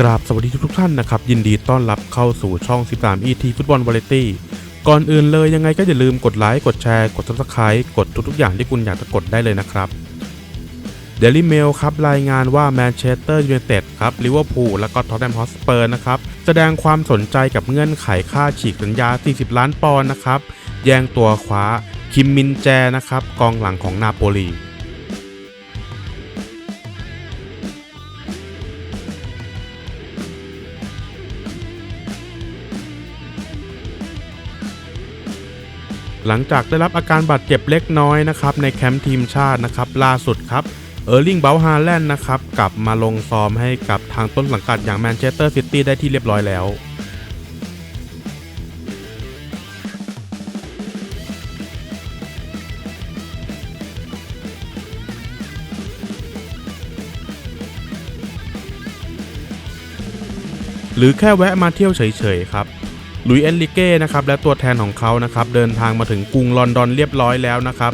กราบสวัสดีทุกท่านนะครับ ยินดีต้อนรับเข้าสู่ช่อง 13 ET ฟุตบอลวาไรตี้ก่อนอื่นเลยยังไงก็อย่าลืมกดไลค์กดแชร์ กด Subscribe กดทุกๆอย่างที่คุณอยากจะกดได้เลยนะครับ Daily Mail ครับรายงานว่าแมนเชสเตอร์ยูไนเต็ดครับลิเวอร์พูลและก็ท็อตแนมฮอสเปอร์นะครับ แสดงความสนใจกับเงื่อนไขค่าฉีกสัญญา 40 ล้านปอนด์นะครับแย่งตัวคว้าคิมมินแจนะครับกองหลังของนาโปลี หลังจากได้รับอาการบาดเจ็บเล็กน้อยนะครับในแคมป์ทีมชาตินะครับล่าสุดครับเออร์ลิงเบลฮาแลนด์นะครับกลับมาลงซ้อมให้กับทางต้นสังกัดอย่างแมนเชสเตอร์ซิตี้ได้ที่เรียบร้อยแล้วหรือแค่แวะมาเที่ยวเฉยๆครับ ลุยเอนริเก้นะครับและตัวแทนของเขานะครับเดินทางมาถึงกรุงลอนดอนเรียบร้อยแล้วนะครับ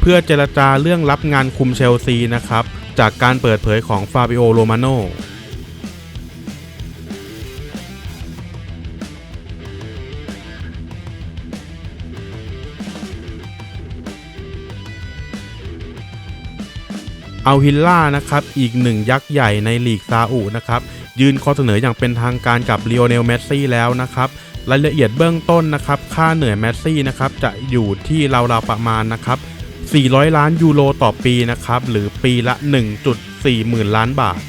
เพื่อเจรจาเรื่องรับงานคุมเชลซีนะครับจากการเปิดเผยของฟาบิโอโรมาโนเอาฮิลล่านะครับอีกหนึ่งยักษ์ใหญ่ในลีกซาอุนะครับยื่นข้อเสนออย่างเป็นทางการกับลีโอเนลเมสซี่แล้วนะครับ รายละเอียดเบื้องต้นนะครับ ค่าเหนื่อยแมสซี่นะครับจะอยู่ที่ราวๆประมาณนะครับ 400 ล้านยูโรต่อปีนะครับ หรือปีละ 1.4 หมื่นล้านบาท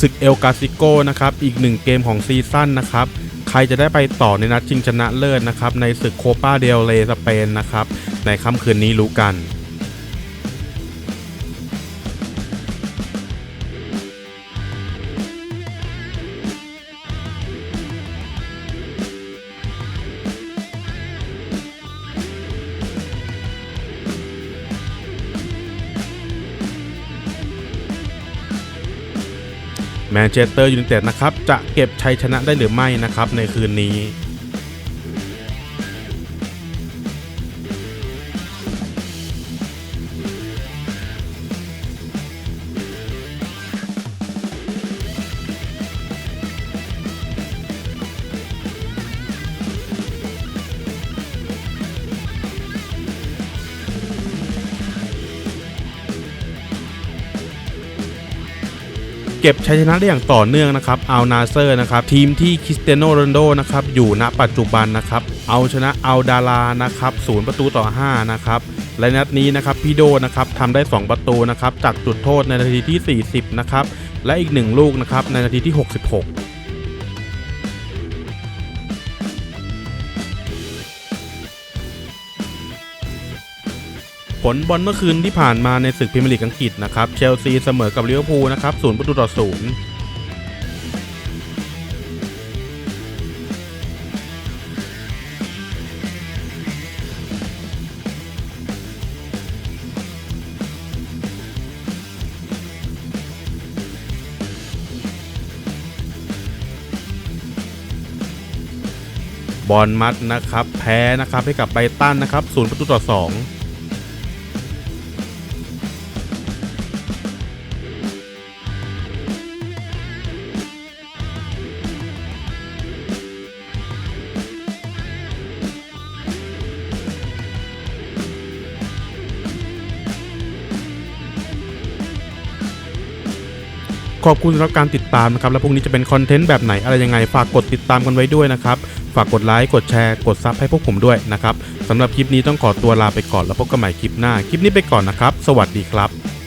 ศึกเอลกาซิโกนะครับ อีกหนึ่งเกมของซีซั่นนะครับ ใครจะได้ไปต่อในนัดชิงชนะเลิศนะครับ ในศึกโคปาเดลเรสเปนนะครับ ในค่ำคืนนี้รู้กัน แมนเชสเตอร์ยูไนเต็ดนะครับจะเก็บชัยชนะได้หรือไม่นะครับในคืนนี้ เก็บชัยชนะได้อย่างต่อเนื่องนะครับอัลนาเซอร์นะครับทีมที่คริสเตียโนโรนโดนะครับอยู่ณปัจจุบันนะครับเอาชนะอัลดารานะครับศูนย์ประตูต่อ 5 นะครับและนัดนี้นะครับพี่โดนะครับทำได้ 2 ประตูนะครับจากจุดโทษในนาทีที่ 40 นะครับและอีก 1 ลูกนะครับในนาทีที่ 66 ผลบอลเมื่อคืนที่ผ่านมาในศึกพรีเมียร์ลีกอังกฤษนะครับเชลซีเสมอกับลิเวอร์พูลนะครับศูนย์ประตูต่อศูนย์บอลมัดนะครับ แพ้นะครับให้กับไบตันนะครับศูนย์ประตูต่อสอง ขอบคุณสำหรับการติดตามนะครับ แล้วพรุ่งนี้จะเป็นคอนเทนต์แบบไหนอะไรยังไง ฝากกดติดตามกันไว้ด้วยนะครับ ฝากกดไลค์ กดแชร์ กดซับให้พวกผมด้วยนะครับสำหรับคลิปนี้ต้องขอตัวลาไปก่อนแล้วพบกันใหม่คลิปหน้า คลิปนี้ไปก่อนนะครับ สวัสดีครับ